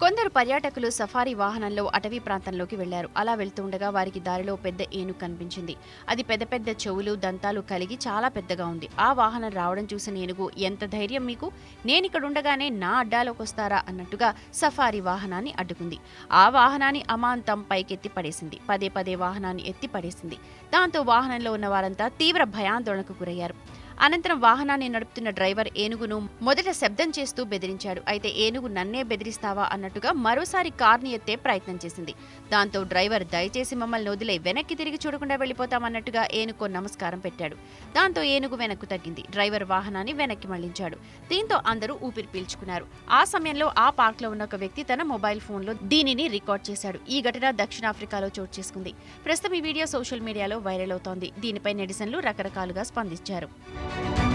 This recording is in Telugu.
కొందరు పర్యాటకులు సఫారీ వాహనంలో అటవీ ప్రాంతంలోకి వెళ్ళారు. అలా వెళ్తుండగా వారికి దారిలో పెద్ద ఏనుగు కనిపించింది. అది పెద్ద పెద్ద చెవులు దంతాలు కలిగి చాలా పెద్దగా ఉంది. ఆ వాహనం రావడం చూసిన ఏనుగు ఎంత ధైర్యం మీకు? నేనిక్కడ ఉండగానే నా అడ్డాలోకి వస్తారా? అన్నట్టుగా సఫారీ వాహనాన్ని అడ్డుకుంది. ఆ వాహనాన్ని అమాంతం పైకెత్తి పడేసింది. పదే పదే వాహనాన్ని ఎత్తి పడేసింది. దాంతో వాహనంలో ఉన్న వారంతా తీవ్ర భయాందోళనకు గురయ్యారు. అనంతరం వాహనాన్ని నడుపుతున్న డ్రైవర్ ఏనుగును మొదట శబ్దం చేస్తూ బెదిరించాడు. అయితే ఏనుగు నన్నే బెదిరిస్తావా అన్నట్టుగా మరోసారి కార్ని ఎత్తే ప్రయత్నం చేసింది. దాంతో డ్రైవర్ దయచేసి మమ్మల్ని వదిలే వెనక్కి తిరిగి చూడకుండా వెళ్ళిపోతామన్నట్టుగా ఏనుగు నమస్కారం పెట్టాడు. దాంతో ఏనుగు వెనక్కు తగ్గింది. డ్రైవర్ వాహనాన్ని వెనక్కి మళ్ళించాడు. దీంతో అందరూ ఊపిరి పీల్చుకున్నారు. ఆ సమయంలో ఆ పార్క్లో ఉన్న ఒక వ్యక్తి తన మొబైల్ ఫోన్లో దీనిని రికార్డ్ చేశాడు. ఈ ఘటన దక్షిణాఫ్రికాలో చోటు చేసుకుంది. ప్రస్తుతం ఈ వీడియో సోషల్ మీడియాలో వైరల్ అవుతోంది. దీనిపై నెటిజన్లు రకరకాలుగా స్పందించారు. Thank you.